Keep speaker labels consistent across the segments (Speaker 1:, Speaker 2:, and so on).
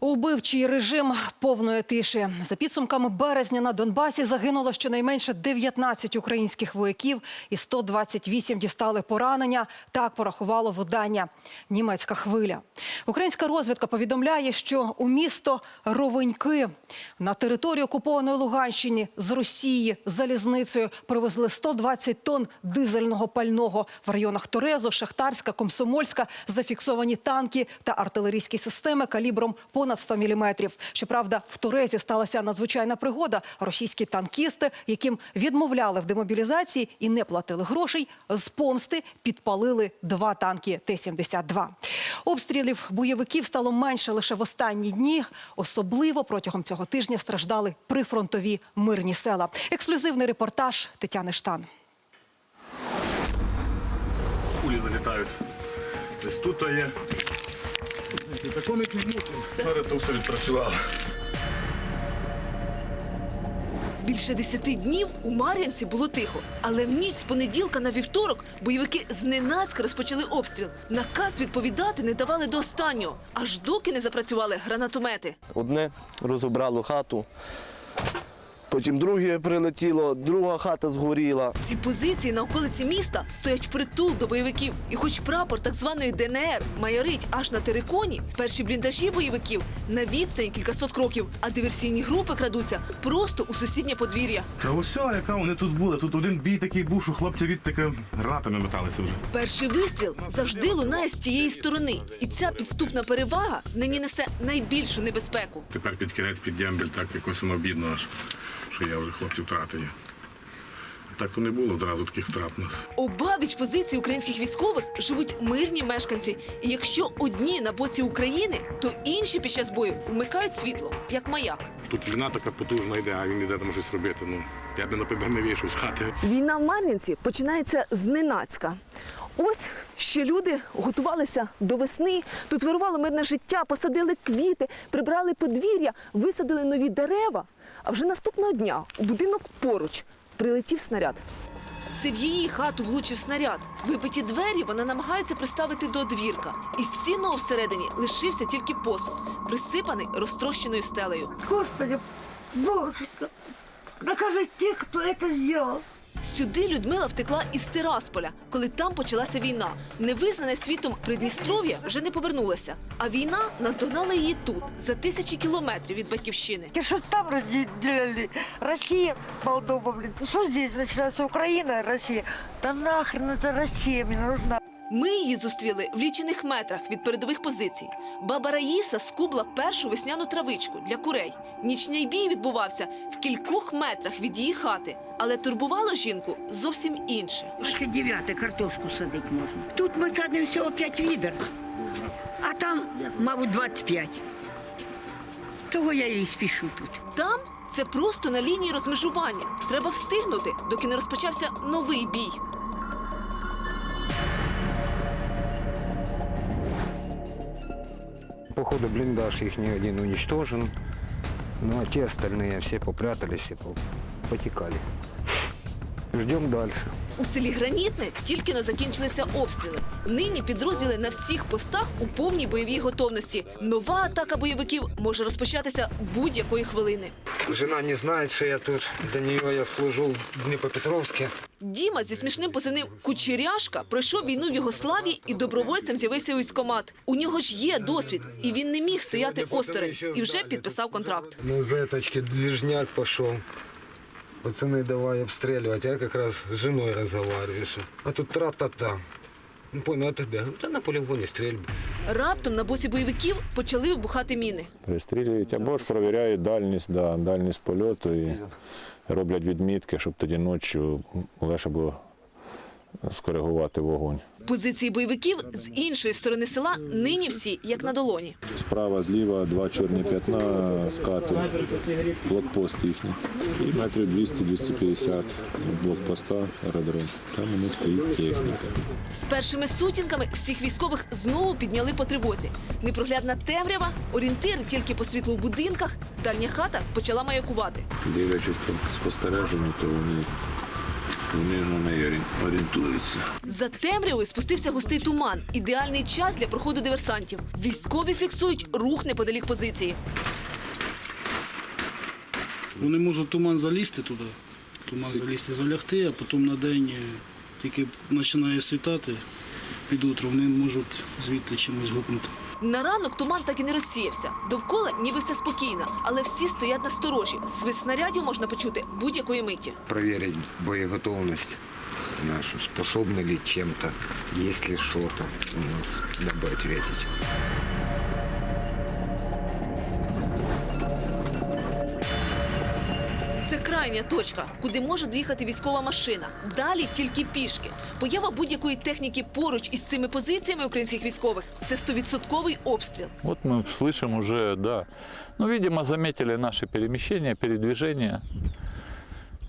Speaker 1: Убивчий режим повної тиші. За підсумками березня на Донбасі загинуло щонайменше 19 українських вояків і 128 дістали поранення. Так порахувало видання «Німецька хвиля». Українська розвідка повідомляє, що у місто Ровеньки на території окупованої Луганщини з Росії залізницею привезли 120 тонн дизельного пального. В районах Торезу, Шахтарська, Комсомольська зафіксовані танки та артилерійські системи калібром понад 100 міліметрів. Щоправда, в Торезі сталася надзвичайна пригода. Російські танкісти, яким відмовляли в демобілізації і не платили грошей, з помсти підпалили два танки Т-72. Обстрілів бойовиків стало менше лише в останні дні. Особливо протягом цього тижня страждали прифронтові мирні села. Ексклюзивний репортаж Тетяни Штан.
Speaker 2: Кулі залітають. Десь тут є. Тако не підмутно. Зараз то все відпрацювало.
Speaker 3: Більше десяти днів у Мар'янці було тихо, але в ніч з понеділка на вівторок бойовики зненацька розпочали обстріл. Наказ відповідати не давали до останнього, аж доки не запрацювали гранатомети.
Speaker 4: Одне розібрало хату, потім друге прилетіло, друга хата згоріла.
Speaker 3: Ці позиції на околиці міста стоять впритул до бойовиків. І хоч прапор так званої ДНР майорить аж на териконі, перші бліндажі бойовиків на відстані кількасот кроків, а диверсійні групи крадуться просто у сусіднє подвір'я.
Speaker 2: Та ось, яка вони тут були. Тут один бій такий був, що хлопці від таке гратами металися вже.
Speaker 3: Перший вистріл завжди лунає з тієї сторони, і ця підступна перевага нині несе найбільшу небезпеку.
Speaker 2: Тепер під кінець, під дембель, так якось воно бідно аж, що я вже хлопців втратив. Так то не було зразу таких втрат у нас.
Speaker 3: Обабіч позиції українських військових живуть мирні мешканці. І якщо одні на боці України, то інші під час бою вмикають світло, як маяк.
Speaker 2: Тут війна така потужна йде, а він іде там щось робити. Ну, я би напевне не вийшов з хати.
Speaker 3: Війна в Мар'їнці починається зненацька. Ось ще люди готувалися до весни. Тут вирувало мирне життя, посадили квіти, прибрали подвір'я, висадили нові дерева. А вже наступного дня у будинок поруч прилетів снаряд. Це в її хату влучив снаряд. Вибиті двері вона намагається приставити до двірка. І з стінного всередині лишився тільки посуд, присипаний розтрощеною стелею.
Speaker 5: Господи, Божечка, накажи тех, кто это сделал.
Speaker 3: Сюди Людмила втекла із Тирасполя, коли там почалася війна. Невизнане світом Придністров'я вже не повернулася. А війна наздогнала її тут, за тисячі кілометрів від батьківщини.
Speaker 5: И Що там розділяли Росія, Молдова, блін. Що здесь начинается Украина, Росія? Да нахрен эта Россия мне нужна.
Speaker 3: Ми її зустріли в лічених метрах від передових позицій. Баба Раїса скубла першу весняну травичку для курей. Нічний бій відбувався в кількох метрах від її хати, але турбувало жінку зовсім інше.
Speaker 6: 29 картошку садити можна. Тут ми садимо всього 5 відер, а там, мабуть, 25. Того я і спішу тут.
Speaker 3: Там це просто на лінії розмежування. Треба встигнути, доки не розпочався новий бій.
Speaker 7: Походу блиндаж их не один уничтожен. Ну а те остальные все попрятались и по- потекали. Ждем дальше.
Speaker 3: У селі Гранітне тільки но закінчилися обстріли. Нині підрозділи на всіх постах у повній бойовій готовності. Нова атака бойовиків може розпочатися будь-якої хвилини.
Speaker 7: Жена не знает, что я тут. До нее я служу в Днепропетровске.
Speaker 3: Діма зі смішним позивним Кучеряшка пройшов війну в Югославії і добровольцем з'явився у військкомат. У нього ж є досвід, і він не міг стояти осторонь і вже підписав контракт.
Speaker 7: На зеточке движняк пошел. не давай обстрілювати. А я якраз з жіною розмовляю. А тут тра-та-та. Ну, понял, а тебе? Да на полігоні стрельбы.
Speaker 3: Раптом на боці бойовиків почали вибухати міни.
Speaker 8: Вистрілюють або ж провіряють дальність, да, дальність польоту і роблять відмітки, щоб тоді ночі легше було скоригувати вогонь.
Speaker 3: Позиції бойовиків з іншої сторони села нині всі як на долоні.
Speaker 8: Справа, зліва два чорні п'ятна скати, блокпост їхній. І метрів 200-250 від блокпоста аеродром. Там у них стоїть техніка.
Speaker 3: З першими сутінками всіх військових знову підняли по тривозі. Непроглядна темрява, орієнтири тільки по світлу в будинках. Дальня хата почала маякувати.
Speaker 8: Дивлячись по спостереженню, то вони вони на неї орі- орієнтуються.
Speaker 3: За темрявою спустився густий туман. Ідеальний час для проходу диверсантів. Військові фіксують рух неподалік позиції.
Speaker 9: Вони можуть туман залізти туди, туман залізти, залягти, а потім на день е, тільки починає світати під утро, вони можуть звідти чимось гукнути.
Speaker 3: На ранок туман так і не розсіявся. Довкола ніби все спокійно, але всі стоять на сторожі. Свист снарядів можна почути будь-якої миті.
Speaker 10: Провірять боєготовність нашу, способны ли чим-то, якщо что-то у нас, дабы ответить.
Speaker 3: Крайня точка, куди може доїхати військова машина. Далі тільки пішки. Поява будь-якої техніки поруч із цими позиціями українських військових це стовідсотковий обстріл.
Speaker 11: От ми слышим уже, да. Ну, видимо, заметили наші переміщення, передвіження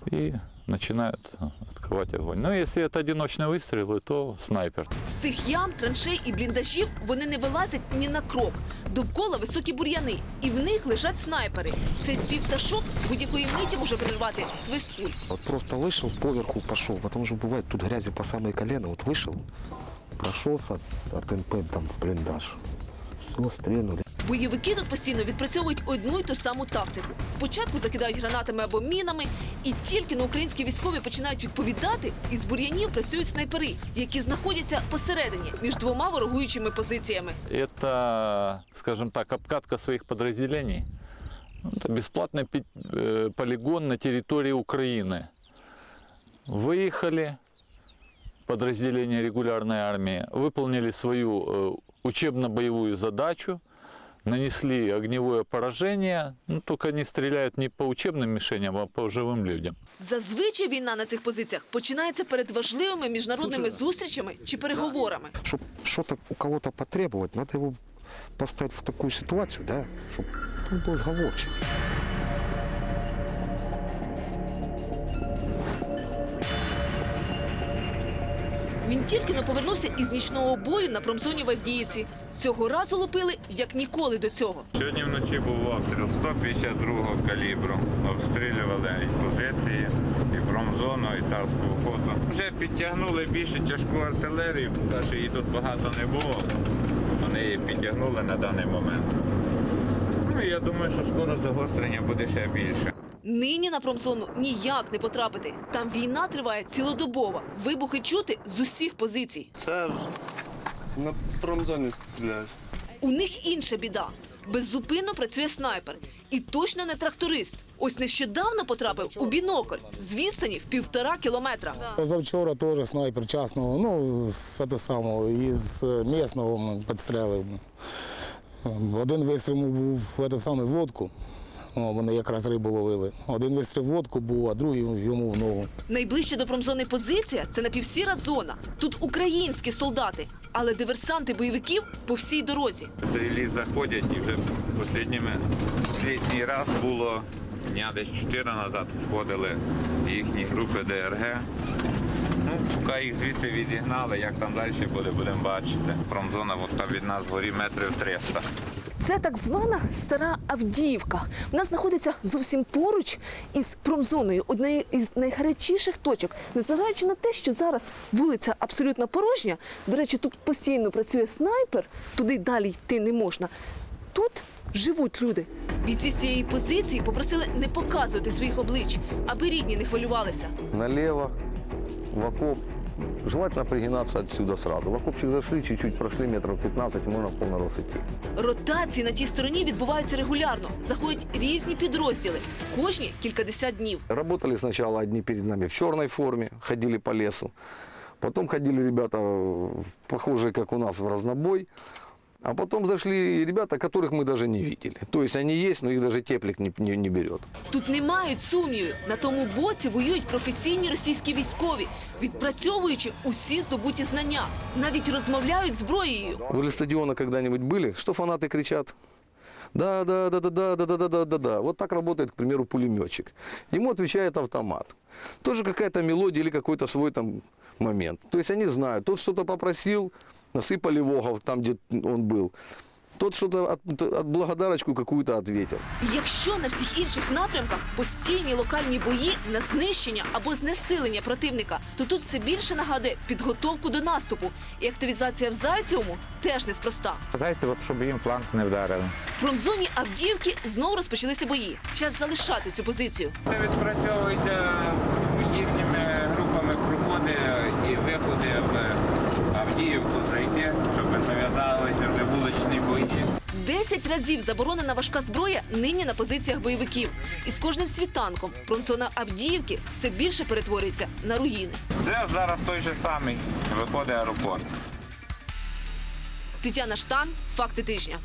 Speaker 11: і начинают открывать огонь. Но если это одиночные выстрелы, то снайпер.
Speaker 3: З цих ям, траншей і бліндажів вони не вилазять ні на крок. Довкола високі бур'яни, і в них лежать снайпери. Цей спів пташок будь-якої миті може перервати свист куль.
Speaker 10: Вот просто вышел, поверху пошел, потому что бывает тут грязи по самое колено, вот вышел, прошелся от НП там в блиндаж. Все, стрельнули.
Speaker 3: Бойовики тут постійно відпрацьовують одну й ту ж саму тактику. Спочатку закидають гранатами або мінами, і тільки на українські військові починають відповідати, із бур'янів працюють снайпери, які знаходяться посередині між двома ворогуючими позиціями.
Speaker 11: Это, скажем так, обкатка своих подразделений. Ну, Это бесплатный пи- э, полигон на территории Украины. Выехали подразделения регулярной армии, выполнили свою э, учебно-боевую задачу, нанесли огневое поражение. Ну, только они стреляют не по учебным мишеням, а по живым людям.
Speaker 3: Зазвичай війна на цих позиціях починається перед важливими міжнародними зустрічами чи переговорами.
Speaker 10: Чтобы что-то у кого-то потребовать, надо его поставить в такую ситуацию, да, чтобы он был сговорчив.
Speaker 3: Він тільки но повернувся із нічного бою на промзоні в Авдіївці. Цього разу лупили як ніколи до цього.
Speaker 12: Сьогодні вночі був обстріл 152-го калібру. Обстрілювали і позиції, і промзону, і царську охоту. Вже підтягнули більше тяжку артилерію, що її тут багато не було. Вони її підтягнули на даний момент. Ну, я думаю, що скоро загострення буде ще більше.
Speaker 3: Нині на промзону ніяк не потрапити. Там війна триває цілодобово. Вибухи чути з усіх позицій.
Speaker 4: Це на промзоні стріляють.
Speaker 3: У них інша біда. Беззупинно працює снайпер. І точно не тракторист. Ось нещодавно потрапив у бінокль з відстані в півтора кілометра.
Speaker 13: Позавчора теж снайпер частного, ну, з того самого, із місного підстрелив. Один вистріл був в, этот самий, в лодку. О, вони якраз рибу ловили. Один вистріл в лодку був, а другий йому в ногу.
Speaker 3: Найближче до промзони позиція це напівсіра зона. Тут українські солдати, але диверсанти бойовиків по всій дорозі.
Speaker 12: Цей ліс заходять і вже останніми останній раз було дня десь 4 назад входили їхні групи ДРГ. Ну, поки їх звідси відігнали, як там далі буде, будемо бачити. Промзона от там від нас горі метрів 300.
Speaker 3: Це так звана стара Авдіївка. Вона знаходиться зовсім поруч із промзоною, однією із найгарячіших точок. Незважаючи на те, що зараз вулиця абсолютно порожня. До речі, тут постійно працює снайпер, туди далі йти не можна. Тут живуть люди. Бійці з цієї позиції попросили не показувати своїх облич, аби рідні не хвилювалися.
Speaker 4: Налево, в окоп. Желательно пригинаться отсюда сразу. В окопчик зашли, чуть-чуть прошли метров 15, и можно в рост идти.
Speaker 3: Ротації на тій стороні відбуваються регулярно. Заходять різні підрозділи, кожні кількадесят днів.
Speaker 4: Работали спочатку одні перед нами в чорній формі, ходили по лесу. Потім ходили ребята, похожі, як у нас, в разнобой. А потом зашли ребята, которых мы даже не видели. То есть они есть, но их даже теплик не, не, не берет.
Speaker 3: Тут не мають сумнівів. На тому боці воюють професійні російські військові, відпрацьовуючи усі здобуті знання, навіть розмовляють зброєю.
Speaker 4: Возле стадиона когда-нибудь были? Что фанаты кричат? Да, да, да, да, да, да, да, да, да, да, да. Вот так работает, к примеру, пулеметчик. Ему отвечает автомат. Тоже какая-то мелодия или какой-то свой там момент. То есть они знают, тот что-то попросил, насыпали вогов там, где он был. тот что-то от, от благодарочку какую-то ответил.
Speaker 3: Якщо на всіх інших напрямках постійні локальні бої на знищення або знесилення противника, то тут все більше нагадує підготовку до наступу. І активізація в Зайцевому теж неспроста.
Speaker 12: От щоб їм фланг не вдарили.
Speaker 3: В промзоні Авдіївки знову розпочалися бої. Час залишати цю позицію.
Speaker 12: Це відпрацьовується
Speaker 3: 10 разів заборонена важка зброя нині на позиціях бойовиків. І з кожним світанком промзона Авдіївки все більше перетворюється на руїни.
Speaker 12: Це зараз той же самий виходить аеропорт.
Speaker 3: Тетяна Штан, факти тижня.